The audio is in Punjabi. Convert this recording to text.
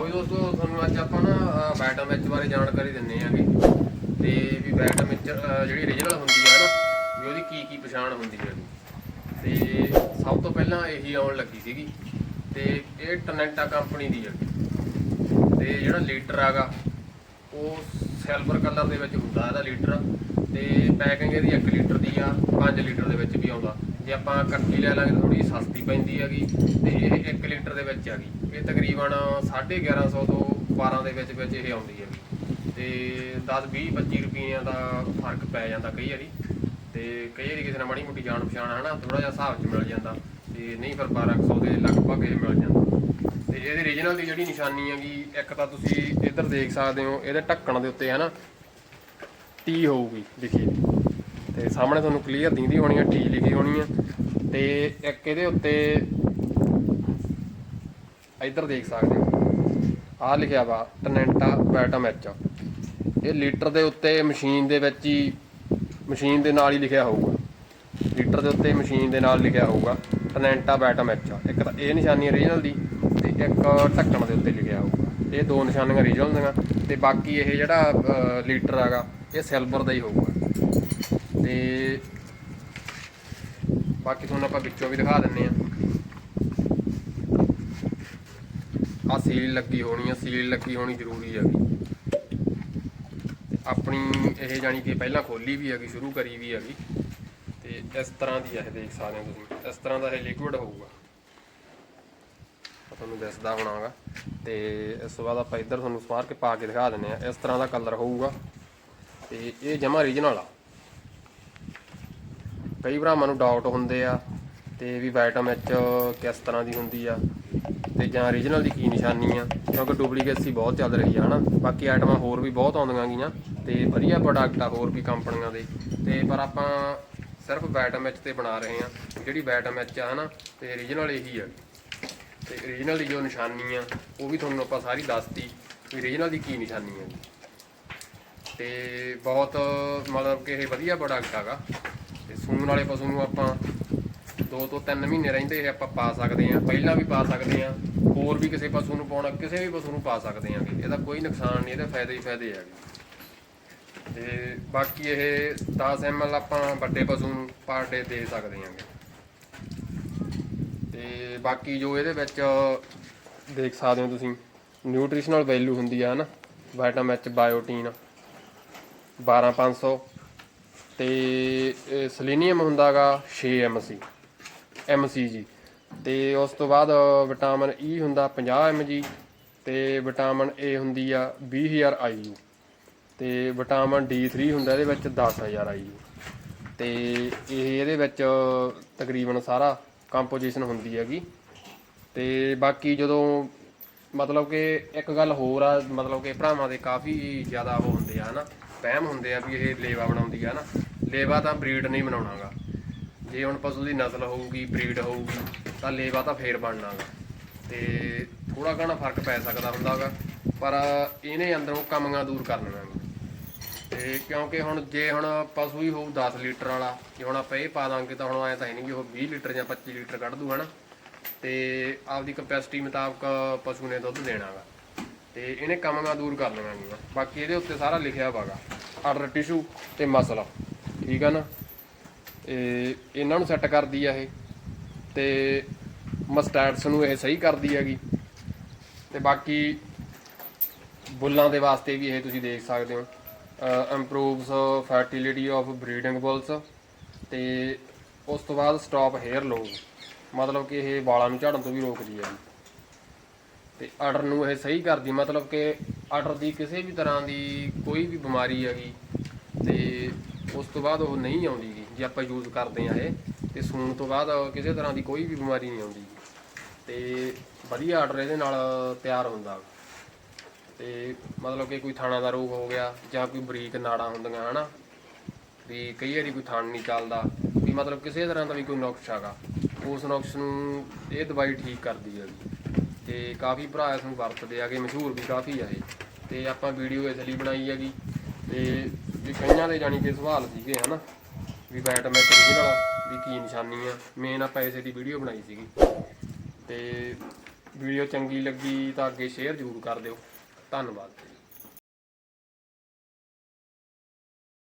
ਲਓ ਵੀ ਦੋਸਤੋ, ਤੁਹਾਨੂੰ ਅੱਜ ਆਪਾਂ ਨਾ ਬੈਟਮ ਵਿੱਚ ਬਾਰੇ ਜਾਣਕਾਰੀ ਦਿੰਨੇ ਆਗੇ ਤੇ ਵੀ ਬੈਟਮ ਵਿੱਚ ਜਿਹੜੀ ਓਰੀਜਨਲ ਹੁੰਦੀ ਆ ਨਾ, ਵੀ ਉਹਦੀ ਕੀ ਕੀ ਪਛਾਣ ਹੁੰਦੀ ਹੈ ਤੇ ਸਭ ਤੋਂ ਪਹਿਲਾਂ ਇਹੀ ਆਉਣ ਲੱਗੀ ਸੀਗੀ। ਤੇ ਇਹ ਟਨੈਂਟਾ ਕੰਪਨੀ ਦੀ ਹੈ ਤੇ ਜਿਹੜਾ ਲੀਟਰ ਆਗਾ, ਉਹ ਸਿਲਵਰ ਕਲਰ ਦੇ ਵਿੱਚ ਹੁੰਦਾ, ਇਹਦਾ ਲੀਟਰ ਤੇ ਪੈਕਿੰਗ ਇਹਦੀ 1 ਲੀਟਰ ਦੀ ਆ 5 ਲੀਟਰ ਦੇ ਵਿੱਚ ਵੀ ਆਉਂਦਾ। ਜੇ ਆਪਾਂ ਇਕੱਠੀ ਲੈ ਲਾਂਗੇ ਤਾਂ ਥੋੜੀ ਸਸਤੀ ਪੈਂਦੀ ਹੈਗੀ ਤੇ ਇਹ 1 ਲੀਟਰ ਦੇ ਵਿੱਚ ਹੈਗੀ। ਇਹ ਤਕਰੀਬਨ 1150 ਤੋਂ 12 ਦੇ ਵਿੱਚ ਵਿੱਚ ਇਹ ਆਉਂਦੀ ਹੈਗੀ। ਤੇ 10 20 25 ਰੁਪਈਆਂ ਦਾ ਫ਼ਰਕ ਪੈ ਜਾਂਦਾ ਕਈ ਵਾਰੀ। ਤੇ ਕਈ ਵਾਰੀ ਕਿਸੇ ਨਾਲ ਮਾੜੀ ਮੋਟੀ ਜਾਣ ਪਛਾਣ ਹਨਾ ਥੋੜਾ ਜਿਹਾ ਹਿਸਾਬ 'ਚ ਮਿਲ ਜਾਂਦਾ ਤੇ ਨਹੀਂ ਫਿਰ 1200 ਦੇ ਲਗਭਗ ਇਹ ਮਿਲ ਜਾਂਦਾ। ਤੇ ਇਹਦੇ ਰੀਜਨਲ ਦੀ ਜਿਹੜੀ ਨਿਸ਼ਾਨੀ ਹੈਗੀ, ਇੱਕ ਤਾਂ ਤੁਸੀਂ ਇੱਧਰ ਦੇਖ ਸਕਦੇ ਹੋ, ਇਹਦੇ ਢੱਕਣ ਦੇ ਉੱਤੇ ਹੈ ਨਾ ਟੀ ਹੋਊਗੀ, ਦੇਖੀਏ। ਤੇ ਸਾਹਮਣੇ ਤੁਹਾਨੂੰ ਕਲੀਅਰ ਦਿੰਦੀ ਹੋਣੀ ਆ ਟੀ ਲਿਖੀ ਹੋਣੀ ਆ। ਤੇ ਇੱਕ ਇਹਦੇ ਉੱਤੇ ਇੱਧਰ ਦੇਖ ਸਕਦੇ ਹੋ। ਆਹ ਲਿਖਿਆ ਵਾ, ਟਨੈਂਟਾ ਬੈਟਮ ਐਚ ਇਹ ਲੀਟਰ ਦੇ ਉੱਤੇ ਮਸ਼ੀਨ ਦੇ ਵਿੱਚ ਹੀ, ਮਸ਼ੀਨ ਦੇ ਨਾਲ ਹੀ ਲਿਖਿਆ ਹੋਊਗਾ। ਲੀਟਰ ਦੇ ਉੱਤੇ ਮਸ਼ੀਨ ਦੇ ਨਾਲ ਲਿਖਿਆ ਹੋਊਗਾ, ਟਨੈਂਟਾ ਬੈਟਮ ਐਚ ਇੱਕ ਤਾਂ ਇਹ ਨਿਸ਼ਾਨੀ ਓਰੀਜਨਲ ਦੀ ਤੇ ਇੱਕ ਢੱਕਣ ਦੇ ਉੱਤੇ ਲਿਖਿਆ ਹੋਊਗਾ। ਇਹ ਦੋ ਨਿਸ਼ਾਨੀਆਂ ਓਰੀਜਨਲ ਦੀਆਂ ਤੇ ਬਾਕੀ ਇਹ ਜਿਹੜਾ ਲੀਟਰ ਹੈਗਾ, ਇਹ ਸਿਲਵਰ ਦਾ ਹੀ ਹੋਊਗਾ। ਤੇ ਬਾਕੀ ਤੁਹਾਨੂੰ ਆਪਾਂ ਵਿੱਚੋਂ ਵੀ ਦਿਖਾ ਦਿੰਨੇ ਆ। ਆ ਸੀਲ ਲੱਗੀ ਹੋਣੀ ਆ, ਸੀਲ ਲੱਗੀ ਹੋਣੀ ਜ਼ਰੂਰੀ ਹੈਗੀ ਆਪਣੀ ਇਹ ਜਾਨੀ ਕਿ ਪਹਿਲਾਂ ਖੋਲੀ ਵੀ ਹੈਗੀ, ਸ਼ੁਰੂ ਕਰੀ ਵੀ ਹੈਗੀ। ਤੇ ਇਸ ਤਰ੍ਹਾਂ ਦੀ ਆ ਇਹ ਦੇਖ ਸਕਦੇ ਹੋ ਤੁਸੀਂ। ਇਸ ਤਰ੍ਹਾਂ ਦਾ ਇਹ ਲਿਕੁਇਡ ਹੋਊਗਾ। ਤੁਹਾਨੂੰ ਦਿਸਦਾ ਹੋਣਾਗਾ। ਤੇ ਇਸ ਤੋਂ ਬਾਅਦ ਆਪਾਂ ਇੱਧਰ ਤੁਹਾਨੂੰ ਸਵਾਰ ਕੇ ਪਾ ਕੇ ਦਿਖਾ ਦਿੰਨੇ ਆ। ਇਸ ਤਰ੍ਹਾਂ ਦਾ ਕਲਰ ਹੋਊਗਾ। ਤੇ ਇਹ ਜਮਾ ਰੀਜਨਲ ਆ। ਕਈ ਭਰਾਵਾਂ ਨੂੰ ਡਾਊਟ ਹੁੰਦੇ ਆ ਤੇ ਵੀ ਵਾਈਟਮ ਵਿੱਚ ਕਿਸ ਤਰ੍ਹਾਂ ਦੀ ਹੁੰਦੀ ਆ ਤੇ ਜਾਂ ਓਰੀਜਨਲ ਦੀ ਕੀ ਨਿਸ਼ਾਨੀ ਆ। ਕਿਉਂਕਿ ਡੁਪਲੀਕੇਸੀ ਬਹੁਤ ਚੱਲ ਰਹੀ ਆ, ਹਨਾ। ਬਾਕੀ ਆਈਟਮਾਂ ਹੋਰ ਵੀ ਬਹੁਤ ਆਉਂਦੀਆਂ ਗੀਆਂ ਤੇ ਵਧੀਆ ਪ੍ਰੋਡਕਟ ਆ ਹੋਰ ਵੀ ਕੰਪਨੀਆਂ ਦੇ। ਤੇ ਪਰ ਆਪਾਂ ਸਿਰਫ ਵਾਈਟਮ ਵਿੱਚ ਤੇ ਬਣਾ ਰਹੇ ਆ। ਜਿਹੜੀ ਵਾਈਟਮ ਵਿੱਚ ਆ, ਹਨਾ, ਤੇ ਓਰੀਜਨਲ ਇਹੀ ਆ। ਤੇ ਓਰੀਜਨਲ ਦੀ ਜੋ ਨਿਸ਼ਾਨੀ ਆ, ਉਹ ਵੀ ਤੁਹਾਨੂੰ ਆਪਾਂ ਸਾਰੀ ਦੱਸਤੀ ਵੀ ਓਰੀਜਨਲ ਦੀ ਕੀ ਨਿਸ਼ਾਨੀ ਆ। ਤੇ ਬਹੁਤ ਮਤਲਬ ਕਿ ਇਹ ਵਧੀਆ ਪ੍ਰੋਡਕਟ ਹੈਗਾ। ਤੇ ਸੂਣ ਵਾਲੇ ਪਸ਼ੂ ਨੂੰ ਆਪਾਂ 2 ਤੋਂ 3 ਮਹੀਨੇ ਰਹਿੰਦੇ ਇਹ ਆਪਾਂ ਪਾ ਸਕਦੇ ਆ ਪਹਿਲਾਂ ਵੀ ਪਾ ਸਕਦੇ ਆ ਹੋਰ ਵੀ ਕਿਸੇ ਪਸ਼ੂ ਨੂੰ ਪਾਉਣਾ, ਕਿਸੇ ਵੀ ਪਸ਼ੂ ਨੂੰ ਪਾ ਸਕਦੇ ਆਗੇ ਇਹਦਾ ਕੋਈ ਨੁਕਸਾਨ ਨਹੀਂ, ਇਹਦੇ ਫਾਇਦੇ ਹੀ ਫਾਇਦੇ ਹੈਗੇ। ਤੇ ਬਾਕੀ ਇਹ 10 ml ਆਪਾਂ ਵੱਡੇ ਪਸ਼ੂ ਨੂੰ ਪਰ ਡੇ ਦੇ ਸਕਦੇ ਆਂਗੇ ਤੇ ਬਾਕੀ ਜੋ ਇਹਦੇ ਵਿੱਚ ਦੇਖ ਸਕਦੇ ਹੋ ਤੁਸੀਂ ਨਿਊਟ੍ਰੀਸ਼ਨਲ ਵੈਲਿਊ ਹੁੰਦੀ ਆ ਨਾ ਵਿਟਾਮਿਨ ਐਚ ਬਾਇਓਟਿਨ 12500 ਤੇ ਸਲੀਨੀਅਮ ਹੁੰਦਾਗਾ 6 mc ਜੀ। ਤੇ ਉਸ ਤੋਂ ਬਾਅਦ ਵਿਟਾਮਿਨ ਈ ਹੁੰਦਾ 50 mg ਤੇ ਵਿਟਾਮਿਨ ਏ ਹੁੰਦੀ ਆ 20000 IU ਤੇ ਵਿਟਾਮਿਨ D3 ਹੁੰਦਾ ਇਹਦੇ ਵਿੱਚ 10000 IU ਤੇ ਇਹ ਇਹਦੇ ਵਿੱਚ ਤਕਰੀਬਨ ਸਾਰਾ ਕੰਪੋਜੀਸ਼ਨ ਹੁੰਦੀ ਹੈਗੀ। ਤੇ ਬਾਕੀ ਜਦੋਂ ਮਤਲਬ ਕਿ ਇੱਕ ਗੱਲ ਹੋਰ ਆ, ਮਤਲਬ ਕਿ ਭਰਾਵਾਂ ਦੇ ਕਾਫੀ ਜ਼ਿਆਦਾ ਉਹ ਹੁੰਦੇ ਆ, ਹਨਾ। ਵਹਿਮ ਹੁੰਦੇ ਆ ਵੀ ਇਹ ਲੇਵਾ ਬਣਾਉਂਦੀ ਆ ਨਾ। ਲੇਵਾ ਤਾਂ ਬਰੀਡ ਨਹੀਂ ਬਣਾਉਣਾਗਾ। ਜੇ ਹੁਣ ਪਸ਼ੂ ਦੀ ਨਸਲ ਹੋਊਗੀ, ਬਰੀਡ ਹੋਊਗੀ, ਤਾਂ ਲੇਵਾ ਤਾਂ ਫੇਰ ਬਣਨਾਗਾ। ਤੇ ਥੋੜਾ ਘਣਾ ਫ਼ਰਕ ਪੈ ਸਕਦਾ ਹੁੰਦਾਗਾ, ਪਰ ਇਹਨੇ ਅੰਦਰੋਂ ਕਮੀਆਂ ਦੂਰ ਕਰਨੀਆਂ ਗਾ। ਤੇ ਕਿਉਂਕਿ ਹੁਣ ਜੇ ਹੁਣ ਪਸ਼ੂ ਹੀ ਹੋਊ 10 ਲੀਟਰ ਵਾਲਾ, ਜੇ ਹੁਣ ਆਪਾਂ ਇਹ ਪਾ ਦਾਂਗੇ ਤਾਂ ਹੁਣ ਐ ਤਾਂ ਹੈ ਨਹੀਂ ਕਿ ਉਹ 20 ਲੀਟਰ ਜਾਂ 25 ਲੀਟਰ ਕੱਢ ਦੂ, ਹਨਾ। ਤੇ ਆਪਦੀ ਕਪੈਸਿਟੀ ਮੁਤਾਬਕ ਪਸ਼ੂ ਨੇ ਦੁੱਧ ਦੇਣਾਗਾ। ਤੇ ਇਹਨੇ ਕਮੀਆਂ ਦੂਰ ਕਰ ਲੈਣੀਆਂ ਗੀਆਂ ਬਾਕੀ ਇਹਦੇ ਉੱਤੇ ਸਾਰਾ ਲਿਖਿਆ ਹੋਵਾਗਾ ਆਰਡਰ ਟਿਸ਼ੂ ਤੇ ਮਸਲਾ। ਠੀਕ ਆ ਨਾ? ਇਹ ਇਹਨਾਂ ਨੂੰ ਸੈੱਟ ਕਰਦੀ ਆ ਇਹ। ਤੇ ਮਸਟੈਟਸ ਨੂੰ ਇਹ ਸਹੀ ਕਰਦੀ ਹੈਗੀ। ਤੇ ਬਾਕੀ ਬੁੱਲਾਂ ਦੇ ਵਾਸਤੇ ਵੀ ਇਹ ਤੁਸੀਂ ਦੇਖ ਸਕਦੇ ਹੋ। Improves fertility of breeding bulls ਤੇ ਉਸ ਤੋਂ ਬਾਅਦ ਸਟਾਪ ਹੇਅਰ ਲੋਸ ਮਤਲਬ ਕਿ ਇਹ ਵਾਲਾਂ ਨੂੰ ਝੜਨ ਤੋਂ ਵੀ ਰੋਕਦੀ ਹੈ ਤੇ ਆਰਡਰ ਨੂੰ ਇਹ ਸਹੀ ਕਰਦੀ, ਮਤਲਬ ਕਿ ਆਰਡਰ ਦੀ ਕਿਸੇ ਵੀ ਤਰ੍ਹਾਂ ਦੀ ਕੋਈ ਵੀ ਬਿਮਾਰੀ ਹੈਗੀ ਤੇ ਉਸ ਤੋਂ ਬਾਅਦ ਉਹ ਨਹੀਂ ਆਉਂਦੀ ਗੀ, ਜੇ ਆਪਾਂ ਯੂਜ਼ ਕਰਦੇ ਆ ਇਹ, ਤੇ ਸੂਣ ਤੋਂ ਬਾਅਦ ਕਿਸੇ ਤਰ੍ਹਾਂ ਦੀ ਕੋਈ ਵੀ ਬਿਮਾਰੀ ਨਹੀਂ ਆਉਂਦੀ ਤੇ ਵਧੀਆ ਆਰਡਰ ਇਹਦੇ ਨਾਲ ਤਿਆਰ ਹੁੰਦਾ। ਤੇ ਮਤਲਬ ਕਿ ਕੋਈ ਥਾਣਾ ਦਾ ਰੋਗ ਹੋ ਗਿਆ ਜਾਂ ਕੋਈ ਬਰੀਕ ਨਾੜਾਂ ਹੁੰਦੀਆਂ, ਹਨਾ? ਵੀ ਕਈ ਵਾਰੀ ਕੋਈ ਥਣ ਨਹੀਂ ਚੱਲਦਾ, ਵੀ ਮਤਲਬ ਕਿਸੇ ਤਰ੍ਹਾਂ ਦਾ ਵੀ ਕੋਈ ਨੁਕਸ ਹੈਗਾ, ਉਸ ਨੁਕਸ ਨੂੰ ਇਹ ਦਵਾਈ ਠੀਕ ਕਰਦੀ ਹੈਗੀ। ਤੇ ਕਾਫੀ ਭਰਾ ਇਸ ਨੂੰ ਵਰਤਦੇ ਆਗੇ ਮਸ਼ਹੂਰ ਵੀ ਕਾਫੀ ਆ ਇਹ। ਤੇ ਆਪਾਂ ਵੀਡੀਓ ਇਸ ਲਈ ਬਣਾਈ ਹੈਗੀ। ਤੇ ਵੀ ਕਈਆਂ ਦੇ ਜਾਣੀ ਕਿ ਸਵਾਲ ਸੀਗੇ, ਹਨਾ? ਵੀ ਬੈਟ ਮੈਚ ਵੀ ਕੀ ਨਿਸ਼ਾਨੀ ਆ? ਮੇਨ ਆਪਾਂ ਇਸੇ ਦੀ ਵੀਡੀਓ ਬਣਾਈ ਸੀਗੀ। ਤੇ ਵੀਡੀਓ ਚੰਗੀ ਲੱਗੀ ਤਾਂ ਅੱਗੇ ਸ਼ੇਅਰ ਜ਼ਰੂਰ ਕਰ ਦਿਓ। ਧੰਨਵਾਦ।